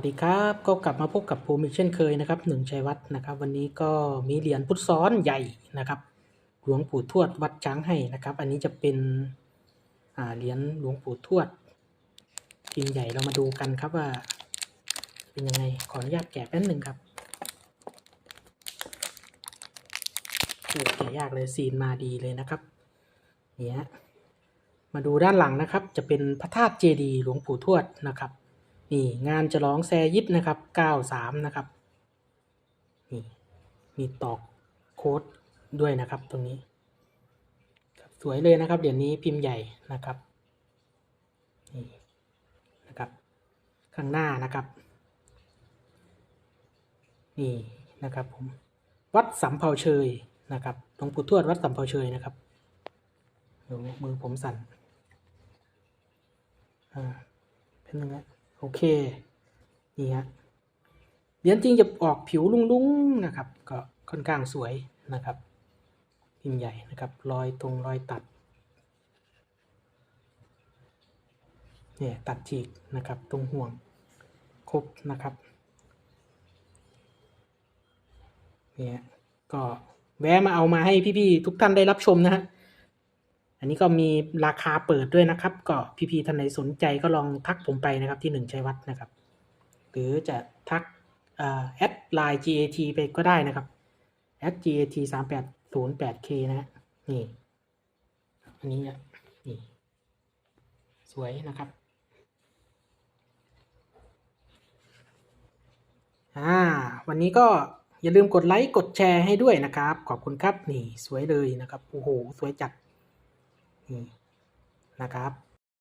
สวัสดีครับก็กลับมาพบกับภูมิอีกเช่นเคยนะครับหนึ่งชัยวัฒน์นะครับ วันนี้ก็มีเหรียญพุทธซ้อนใหญ่นะครับ หลวงปู่ทวดวัดช้างให้นะครับ อันนี้จะเป็นเหรียญหลวงปู่ทวดพิมพ์ใหญ่เรามาดูกันครับว่า เป็นยังไงขออนุญาตแกะแป๊บหนึ่งครับโอ้แกะยากเลยซีนมาดีเลยนะครับเนี่ยมาดูด้านหลังนะครับ จะเป็นพระธาตุเจดีหลวงปู่ทวดนะครับ นี่งานฉลองแซยิดนะครับ93นะครับนี่มีตอกโค้ดด้วยนะครับตรงนี้ สวยเลยนะครับเดี๋ยวนี้พิมพ์ใหญ่นะครับนี่นะครับข้างหน้านะครับ นี่นะครับผมวัดสำเภาเชยนะครับหลวงปู่ทวดวัดสำเภาเชยนะครับดูมือผมสั่นอ่าเป็นยังไง โอเค นี่ฮะเหรียญจริงจะออกผิวลุ่งๆนะครับ ก็ค่อนข้างสวยนะครับพิมพ์ใหญ่นะครับรอยตรงรอยตัดเนี่ยตัดฉีกนะครับตรงห่วงครบนะครับเนี่ยก็แวะมาเอามาให้พี่ๆทุกท่านได้รับชมนะฮะ อันนี้ก็มีราคาเปิดด้วยนะครับ ก็พี่ๆท่านไหนสนใจก็ลองทักผมไปนะครับที่หนึ่งชัยวัฒน์นะครับ หรือจะทักแอดไลน์ GAT ไปก็ได้นะครับแอด GAT สามแปดศูนย์แปด K นะฮะนี่อันนี้อะนี่สวยนะครับอ่าวันนี้ก็อย่าลืมกดไลค์กดแชร์ให้ด้วยนะครับ ขอบคุณครับนี่สวยเลยนะครับโอ้โหสวยจัด นะครับ